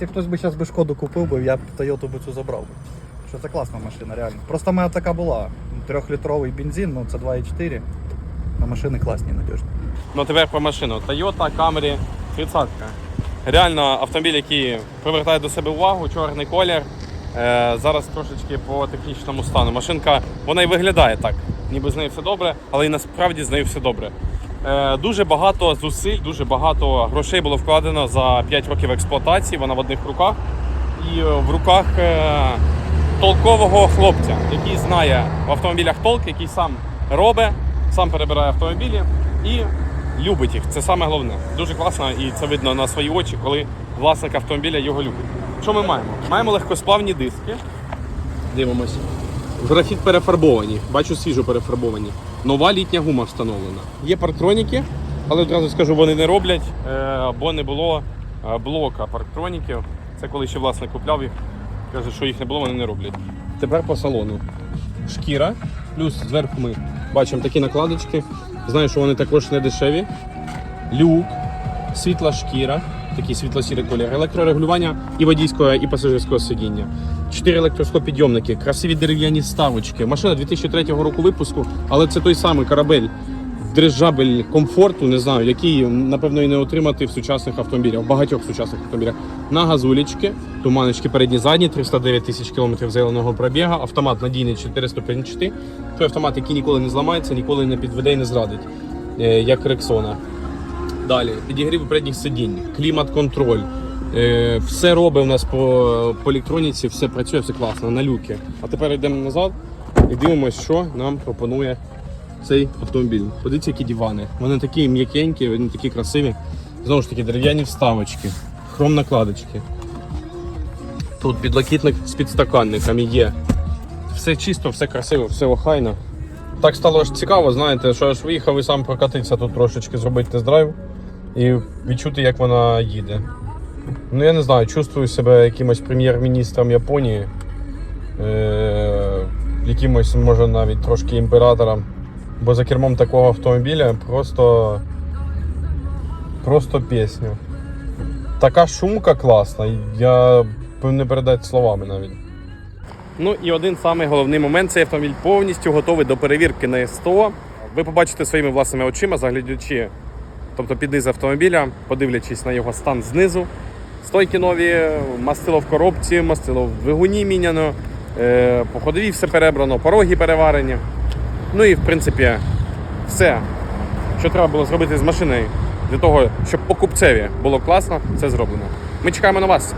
Якщо хтось би зараз би шкоду купив би, я б Тойоту би цю забрав. би. Що це класна машина, реально. Просто мене така була. Трьохлітровий бензин, ну це 2,4. На машини класні, надіжні. Ну тепер про машину. Toyota Camry 30. Реально автомобіль, який привертає до себе увагу, чорний колір. Е, зараз трошечки по технічному стану. Машинка вона і виглядає так, ніби з нею все добре, але і насправді з нею все добре. Е, дуже багато зусиль, дуже багато грошей було вкладено за 5 років експлуатації. Вона в одних руках. І е, в руках е, толкового хлопця, який знає в автомобілях толк, який сам робить, сам перебирає автомобілі і любить їх. Це саме головне. Дуже класно, і це видно на свої очі, коли власник автомобіля його любить. Що ми маємо? Маємо легкосплавні диски. Дивимося. Графіт перефарбовані. Бачу свіжо перефарбовані. Нова літня гума встановлена. Є парктроніки, але одразу скажу, вони не роблять, е, бо не було е, блока парктроніків. Це коли ще власник купляв їх. Каже, що їх не було, вони не роблять. Тепер по салону. Шкіра, плюс зверху ми бачимо такі накладочки. Знаю, що вони також не дешеві. Люк, світла шкіра, такий світло-сірий колір, електрорегулювання і водійського, і пасажирського сидіння. Чотири електросхопідйомники, красиві дерев'яні ставочки. Машина 2003 року випуску, але це той самий корабель. Дирижабель комфорту, не знаю, який, напевно, і не отримати в сучасних автомобілях, в багатьох сучасних автомобілях. На газулічки, туманочки передні задні, 309 тисяч кілометрів зеленого пробіга, автомат надійний 454. Той автомат, який ніколи не зламається, ніколи не підведе і не зрадить, е, як Рексона. Далі, підігрів передніх сидінь, клімат-контроль. Е, все робить у нас по, по електроніці, все працює, все класно, на люки. А тепер йдемо назад і дивимося, що нам пропонує цей автомобіль. Подивіться, які дивани. Вони такі м'якенькі, вони такі красиві. Знову ж таки, дерев'яні вставочки, хром накладочки. Тут підлокітник з підстаканниками є. Все чисто, все красиво, все охайно. Так стало ж цікаво, знаєте, що аж виїхав і сам прокатитися тут трошечки, зробити тест-драйв і відчути, як вона їде. Ну, я не знаю, чувствую себе якимось прем'єр-міністром Японії, е- якимось, може, навіть трошки імператором. Бо за кермом такого автомобіля просто. Просто пісню. Така шумка класна, я не передати словами навіть. Ну і один самий головний момент цей автомобіль повністю готовий до перевірки на СТО. Ви побачите своїми власними очима, заглядячи, тобто під низ автомобіля, подивлячись на його стан знизу. Стойки нові, мастило в коробці, мастило в двигуні міняно, е, по ходові все перебрано, пороги переварені. Ну і в принципі все, що треба було зробити з машиною для того, щоб покупцеві було класно, це зроблено. Ми чекаємо на вас.